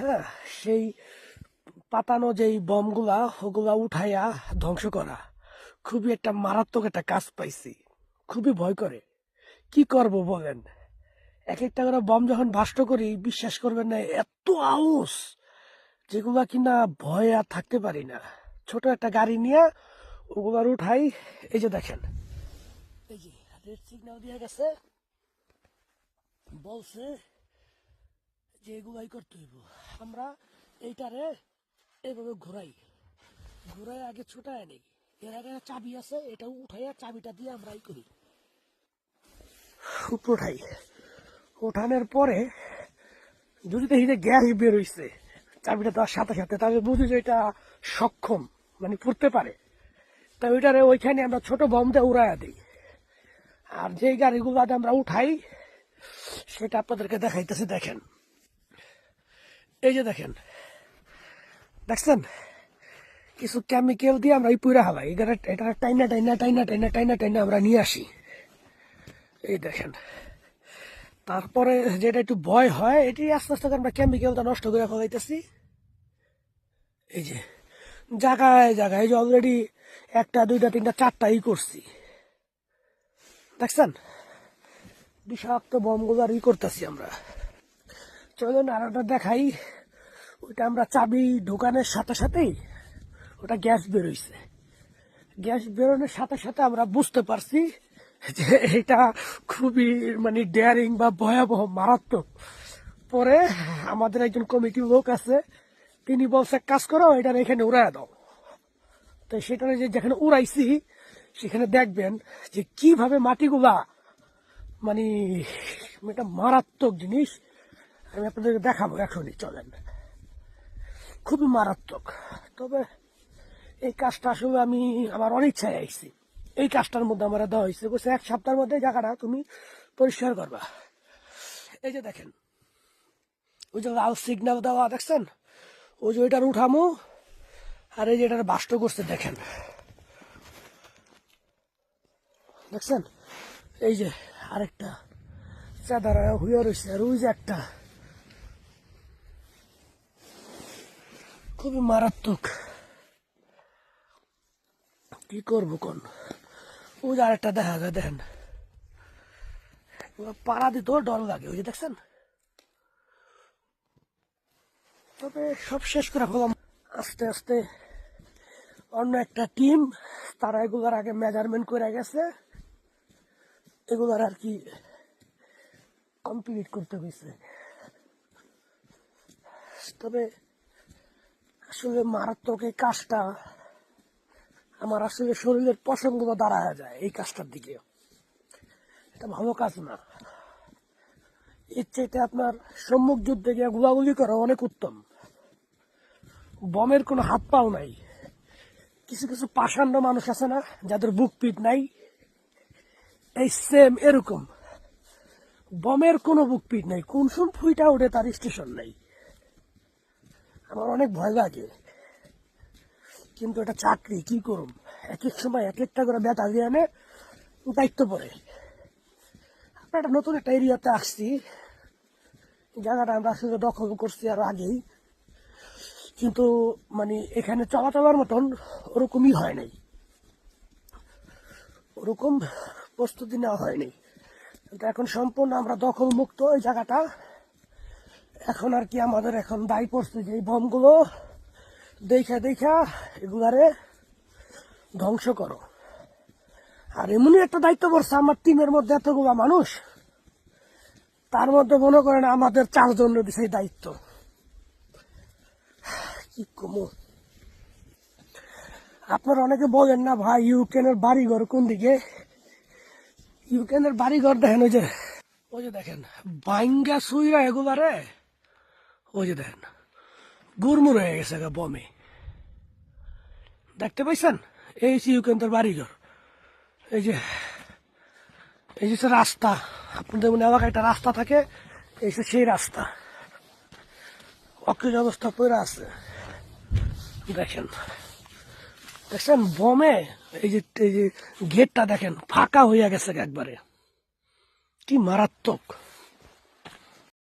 হ্যাঁ সেই পাতানো যেই বমগুলা, ওগুলা উঠাইয়া ধ্বংস করা। খুবই একটা মারাত্মক একটা কাজ পাইছি। খুবই ভয় করে। কি করব বলেন? এক একটা করে বম যখন ভাষ্ট করি, বিশ্বাস করবেন না, এত আউস, যেগুলা কিনা ভয়ে আর থাকতে পারি না। ছোট একটা গাড়ি নিয়ে ওগুলার উঠাই, এই যে দেখেন। গেছে। বলছে যে এগুলাই করতে হইব। আমরা এইটারে এইভাবে ঘুরাই। ঘুরাই আগে ছুটায় নেই। এর আগে চাবি আছে, এটা উঠাইয়া চাবিটা দিয়ে আমরা এই করি। উঠাই। ওঠানোর পরে যদি দেখি যে গ্যাস বের হইছে, চাবিটা দেওয়ার সাথে সাথে, তাহলে বুঝি যে এটা সক্ষম মানে পড়তে পারে। তা ওইটারে ওইখানে আমরা ছোট বম দিয়ে উড়াইয়া দিই। আর যেই গাড়িগুলো আমরা উঠাই, সেটা আপনাদেরকে দেখাইতেছে, দেখেন। এই যে দেখেন, দেখছেন? কিছু কেমিক্যাল দিয়ে আমরা এই পুরা হালাই। এটা এটা টাইনা টাইনা টাইনা টাইনা টাইনা টাইনা আমরা নিয়ে আসি। এই দেখেন, তারপরে যেটা একটু ভয় হয়, এটি আস্তে আস্তে আমরা কেমিক্যালটা নষ্ট করে ফেলাইতেছি। এই যে, জায়গায় জায়গায়, এই যে অলরেডি একটা, দুইটা, তিনটা চারটা ই করছি। দেখছেন? বিষাক্ত বমগুলো আর ই করতেছি আমরা। চলুন আর একটা দেখাই। ওইটা আমরা চাবি ঢোকানোর সাথে সাথেই ওটা গ্যাস বেরোইছে। গ্যাস বেরোনোর সাথে সাথে আমরা বুঝতে পারছি যে এটা খুবই মানে ডেয়ারিং বা ভয়াবহ, মারাত্মক। পরে আমাদের একজন কমিটির লোক আছে, তিনি বলছে, কাজ করো এটা এখানে উড়ায় দাও। তো সেটা যে যেখানে উড়াইছি, সেখানে দেখবেন যে কীভাবে মাটিগুলা মানে এটা মারাত্মক জিনিস আমি আপনাদেরকে দেখাবো এখনই, চলেন। খুবই মারাত্মক। তবে এই কাজটা আসলে আমি আমার অনিচ্ছায় আইছি। এই কাজটার মধ্যে আমার দেওয়া হয়েছে। বলছে, এক সপ্তাহের মধ্যে জায়গাটা তুমি পরিষ্কার করবা। এই যে দেখেন, ওই যে লাল সিগন্যাল দেওয়া, দেখছেন? ওই যে ওইটার উঠামো, আর এই যে এটার বাষ্ট করছে, দেখেন। দেখছেন? এই যে আরেকটা চাঁদার হইয়া রয়েছে আর ওই যে একটা খুবই মারাত্মক। কি করব কোন? ওই যে আরেকটা দেখা যায়, দেখেন। পাড়া দিতেও ডর লাগে, ওই যে দেখছেন? তবে সব শেষ করে ফেলাম আস্তে আস্তে অন্য একটা টিম তারা এগুলার আগে মেজারমেন্ট করে গেছে। এগুলার আর কি কমপ্লিট করতে হয়েছে তবে আসলে মারাত্মক এই কাজটা আমার আসলে শরীরের পছন্দগুলো দাঁড়ায় যায় এই কাজটার দিকে। এটা ভালো কাজ না। এর চাইতে আপনার সম্মুখ যুদ্ধে গিয়ে গুলাগুলি করা অনেক উত্তম। বমের কোনো হাত পাও নাই। কিছু কিছু পাষাণ্ড মানুষ আছে না, যাদের বুক পিট নাই। এই সেম এরকম। বমের কোনো বুক পিট নাই। কোন শুন ফুইটা ওঠে তার স্টেশন নাই। আমার অনেক ভয় লাগে। কিন্তু এটা চাকরি, কি করুম? এক এক সময় এক একটা করে বেতা দিয়ে আনে দায়িত্ব পড়ে। আমরা একটা নতুন একটা এরিয়াতে আসছি। জায়গাটা আমরা আসলে দখল করছি আরও আগেই। কিন্তু মানে এখানে চলাচলার মতন ওরকমই হয় নাই। ওরকম প্রস্তুতি নেওয়া হয়নি। এখন সম্পূর্ণ আমরা দখল মুক্ত ওই জায়গাটা। এখন আর কি আমাদের এখন দায়ী পড়ছে যে এই বমগুলো দেখা দেখা এগুলারে ধ্বংস করো। আর এমনই একটা দায়িত্ব পড়ছে আমার টিমের মধ্যে এতগুলা মানুষ, তার মধ্যে মনে করেন আমাদের চারজন দিছে দায়িত্ব। কি কমো? আপনারা অনেকে বলেন না ভাই, ইউক্রেনের বাড়িঘর কোন দিকে? ইউক্রেনের বাড়িঘর দেখেন ওই যে ওই যে দেখেন বাইঙ্গা সুইরা এগুলারে। ওই যে দেখেন গুরমুর হয়ে গেছে গা বমে। দেখতে পাইছেন? এই হচ্ছে ইউক্রেনের বাড়িঘর। এই যে এই যে রাস্তা, আপনাদের মনে এলাকায় একটা রাস্তা থাকে? এই হচ্ছে সেই রাস্তা। অকেজ অবস্থা পড়ে আছে। দেখেন, দেখছেন? বমে, এই যে এই যে গেটটা দেখেন, ফাঁকা হইয়া গেছে একবারে। কি মারাত্মক।